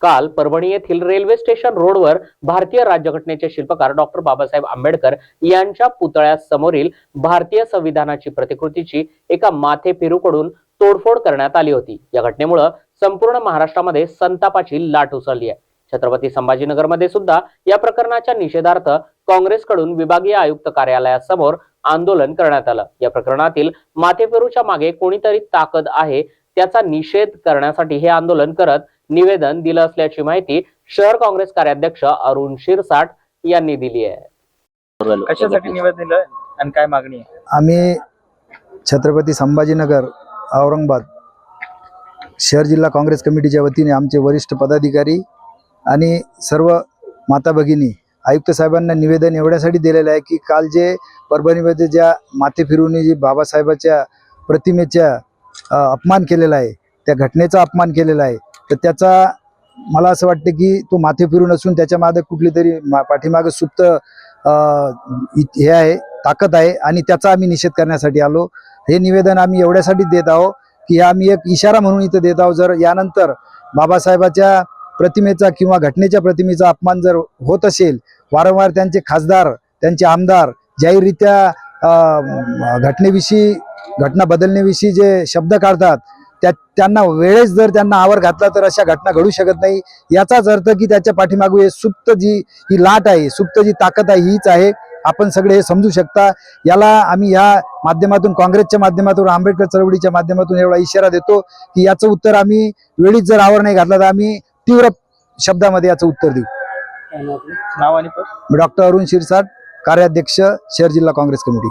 काल परभणी येथील railway station रोडवर भारतीय राज्यघटनेचे शिल्पकार डॉक्टर बाबासाहेब आंबेडकर यांच्या पुतळ्यासमोरील भारतीय संविधानाची प्रतिकृतीची एका माथे फिरूकडून तोडफोड करण्यात आली होती. या घटनेमुळे संपूर्ण महाराष्ट्रामध्ये संतापाची लाट उसळली आहे. छत्रपती संभाजीनगरमध्ये सुद्धा या प्रकरणाच्या निषेधार्थ काँग्रेसकडून विभागीय आयुक्त कार्यालयासमोर आंदोलन करण्यात आलं. या प्रकरणातील माथेफेरूच्या मागे कोणीतरी ताकद आहे त्याचा निषेध करण्यासाठी हे आंदोलन करत निवेदन दिलं असल्याची माहिती शहर काँग्रेस कार्याध्यक्ष अरुण शिरसाट यांनी दिली आहे. कशासाठी निवेदन दिलं आणि काय मागणी आहे? आम्ही छत्रपती संभाजीनगर औरंगाबाद शहर जिल्हा काँग्रेस कमिटीच्या वतीने आमचे वरिष्ठ पदाधिकारी आणि सर्व माता भगिनी आयुक्त साहेबांना निवेदन एवढ्यासाठी दिलेलं आहे की काल जे परभणीमध्ये ज्या माथे फिरून जी बाबासाहेबाच्या प्रतिमेच्या अपमान केलेला आहे त्या घटनेचा अपमान केलेला आहे तर त्याचा मला असं वाटतं की तो माथे फिरून असून त्याच्यामागे कुठली तरी मा- पाठीमागं सुप्त इ- हे आहे ताकद आहे आणि त्याचा आम्ही निषेध करण्यासाठी आलो. हे निवेदन आम्ही एवढ्यासाठी देत आहोत की आम्ही एक इशारा म्हणून इथं देत आहोत. जर यानंतर बाबासाहेबाच्या प्रतिमेचा किंवा घटनेच्या प्रतिमेचा अपमान जर होत असेल वारंवार त्यांचे खासदार त्यांचे आमदार जाहीररित्या घटनेविषयी घटना बदलण्याविषयी जे शब्द काढतात त्या त्यांना वेळेस जर त्यांना आवर घातला तर अशा घटना घडू शकत नाही. याचाच अर्थ की त्याच्या पाठीमागे हे सुप्त जी ही लाट आहे सुप्त जी ताकद आहे हीच आहे. आपण सगळे हे समजू शकता. याला आम्ही या माध्यमातून काँग्रेसच्या माध्यमातून आंबेडकर चळवळीच्या माध्यमातून एवढा इशारा देतो की याचं उत्तर आम्ही वेळीच जर आवर नाही घातला तर आम्ही तीव्र शब्दामध्ये याचं उत्तर देऊ. नाव आणि मी डॉक्टर अरुण शिरसाट कार्याध्यक्ष शहर जिल्हा काँग्रेस कमिटी.